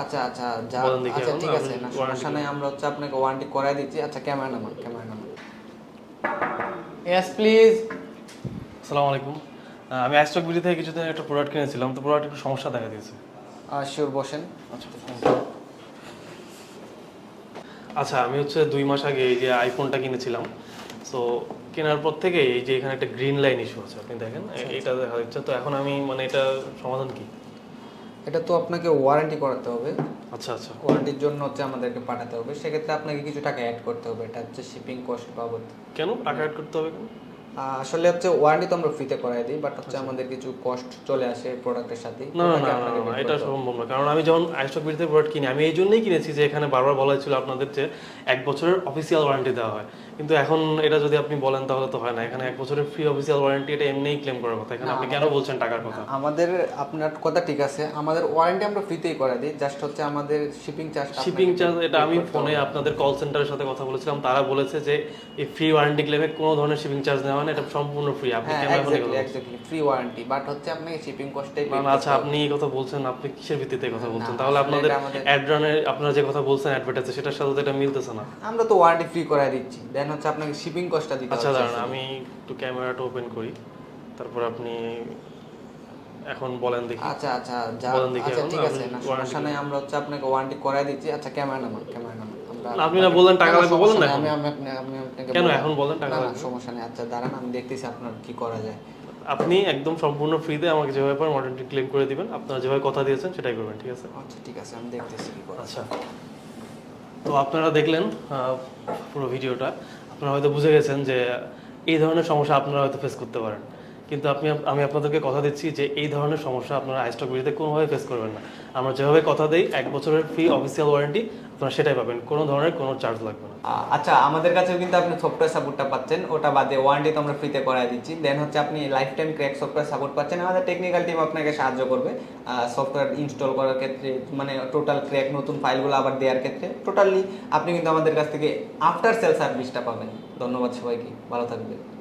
আচ্ছা আচ্ছা যা আচ্ছা ঠিক আছে না সমস্যা নাই আমরা হচ্ছে আপনাকে ওয়ারেন্টি করাই দিচ্ছি। আচ্ছা ক্যামেরা নামান ক্যামেরা ইয়েস প্লিজ আসসালামু আলাইকুম। আমি আইস্টক বিডি থেকে কিছুদিন একটা প্রোডাক্ট কিনেছিলাম। তো প্রোডাক্ট একটু সমস্যা দেখা দিয়েছে। শিওর বসেন। আচ্ছা আচ্ছা আমি হচ্ছে দুই মাস আগে এই যে আইফোনটা কিনেছিলাম। তো কেনার পর থেকে এই যে এখানে একটা গ্রিন লাইন ইস্যু আছে। আপনি দেখেন এটা দেখা যাচ্ছে তো এখন আমি মানে এটা সমাধান কি? এটা তো আপনাকে ওয়ারেন্টি করাতে হবে। আচ্ছা আচ্ছা। ওয়ারেন্টির জন্য হচ্ছে আমাদেরকে পাঠাতে হবে। সেক্ষেত্রে আপনাকে কিছু টাকা অ্যাড করতে হবে। এটা হচ্ছে শিপিং কস্ট বাবদ। কেন? টাকা অ্যাড করতে হবে কেন? আসলে হচ্ছে ওয়ারেন্টি তো আমরা ফ্রিতে করাই দিই বাট হচ্ছে আমাদের কিছু কস্ট চলে আসে প্রোডাক্টের সাথে। আচ্ছা। না না না এটা সম্ভব না কারণ আমি যখন আইস্টক বিডি প্রোডাক্ট কিনি আমি এই জন্যই কিনেছি যে এখানে বারবার বলা হয়েছিল আপনাদের যে এক বছরের অফিসিয়াল ওয়ারেন্টি দেওয়া হয়। কিন্তু এখন এটা যদি আপনি বলেন তাহলে তো হয় না এখানে এক বছরের ফ্রি অফিসিয়াল ওয়ারেন্টি এটা এমনিই ক্লেম করার কথা এখানে আপনি কেন বলছেন টাকার কথা? আমাদের আপনার কথা ঠিক আছে আমাদের ওয়ারেন্টি আমরা ফ্রিতেই করে দিই জাস্ট হচ্ছে আমাদের শিপিং চার্জ শিপিং চার্জ এটা আমি ফোনে আপনাদের কল সেন্টারের সাথে কথা বলেছিলাম তারা বলেছে যে এই ফ্রি ওয়ারেন্টি ক্লেমে কোনো ধরনের শিপিং চার্জ নেওয়া হয় না এটা সম্পূর্ণ ফ্রি আপনি এক্স্যাক্টলি ফ্রি ওয়ারেন্টি বাট হচ্ছে আপনাকে শিপিং কস্টটাই না, না, আচ্ছা আপনি এই কথা বলছেন আপনি কিসের ভিত্তিতে কথা বলছেন? তাহলে আপনাদের অ্যাড্রানের আপনারা যে কথা বলছেন অ্যাডভার্টাইজে সেটার সাথে এটা মিলতেছে না। আমরা তো ওয়ারেন্টি ফ্রি করাই দিচ্ছি। দেন হচ্ছে আপনাকে শিপিং কস্টটা দিতে আচ্ছা দাঁড়ান আমি একটু ক্যামেরাটা ওপেন করি। তারপর আপনি এখন বলেন দেখি। আচ্ছা আচ্ছা যা বলেন দেখি আচ্ছা ঠিক আছে না সমস্যা নাই আমরা হচ্ছে আপনাকে ওয়ারেন্টি করাই দিচ্ছি। আচ্ছা ক্যামেরা নামান ক্যামেরা নামান আমরা না, আপনি না বললেন টাকা লাগবে, বলেন না। আমি আমি আপনি আমি আপনাকে কেন এখন বলেন টাকা লাগবে? সমস্যা নেই। আচ্ছা দাঁড়ান আমি দেখতেছি আপনার কি করা যায়। আপনি একদম সম্পূর্ণ ফ্রিতে আমাকে যেভাবে পারেন ওয়ারেন্টি ক্লেম করে দিবেন। আপনারা যেভাবে কথা দিয়েছেন সেটাই করবেন ঠিক আছে? আচ্ছা ঠিক আছে আমি দেখতেছি কি করা আচ্ছা। তো আপনারা দেখলেন পুরো ভিডিওটা। আপনারা হয়তো বুঝে গেছেন যে এই ধরনের সমস্যা আপনারা হয়তো ফেস করতে পারেন। কিন্তু আপনি আমি আপনাদেরকে কথা দিচ্ছি যে এই ধরনের সমস্যা আপনারা আইস্টক বিড়িতে কোনোভাবে ফেস করবেন না। আমরা যেভাবে কথা দিই, এক বছরের ফ্রি অফিসিয়াল ওয়ারেন্টি আপনারা সেটাই পাবেন। কোনো ধরনের কোনো চার্জ লাগবে না। আচ্ছা আমাদের কাছেও কিন্তু আপনি সফটওয়্যার সাপোর্টটা পাচ্ছেন। ওটা বাদে ওয়ারেন্টি তো আমরা ফ্রিতে করাই দিচ্ছি। দেন হচ্ছে আপনি life time crack software support পাচ্ছেন। আমাদের টেকনিক্যাল টিম আপনাকে সাহায্য করবে। সফটওয়্যার ইনস্টল করার ক্ষেত্রে মানে টোটাল ক্র্যাক নতুন ফাইলগুলো আবার দেওয়ার ক্ষেত্রে। টোটালি আপনি কিন্তু আমাদের কাছ থেকে আফটার সেল সার্ভিসটা পাবেন। ধন্যবাদ সবাইকে। ভালো থাকবেন।